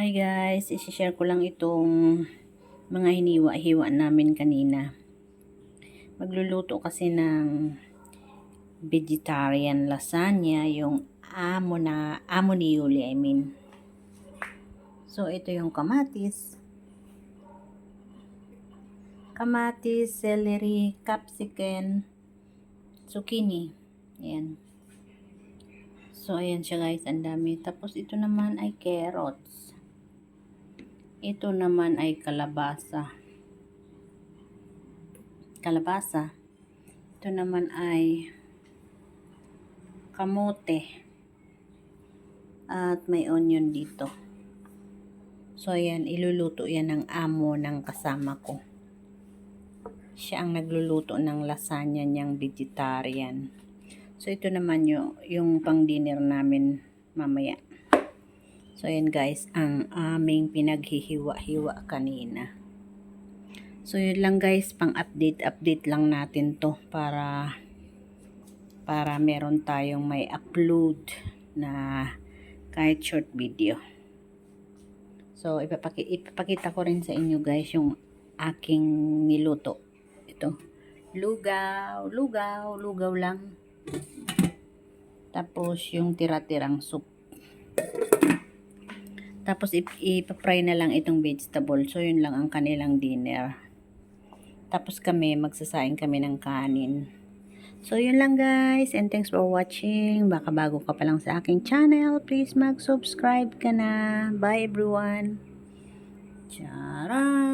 Hi guys, isi-share ko lang itong mga hiniwa-hiwa namin kanina. Magluluto kasi ng vegetarian lasagna, yung amo na, amo ni Yuli, I mean. So, ito yung kamatis. Kamatis, celery, capsicum, zucchini. Ayan. So, ayan siya guys, ang dami. Tapos, ito naman ay carrots. Ito naman ay kalabasa. Kalabasa. Ito naman ay kamote. At may onion dito. So, ayan, iluluto yan ng amo ng kasama ko. Siya ang nagluluto ng lasagna niyang vegetarian. So, ito naman yung, yung pang dinner namin mamaya. So, ayan guys, ang aming pinaghihiwa-hiwa kanina. So, yun lang guys, pang update-update lang natin to para para meron tayong may upload na kahit short video. So, ipapaki ipapakita ko rin sa inyo guys yung aking niluto. Ito. Lugaw, lugaw, lugaw lang. Tapos, yung tira-tirang soup. Tapos, ip- ipapry na lang itong vegetable. So, yun lang ang kanilang dinner. Tapos kami, magsasaing kami ng kanin. So, yun lang guys. And thanks for watching. Baka bago ka pa lang sa aking channel, please mag-subscribe ka na. Bye everyone. Charan!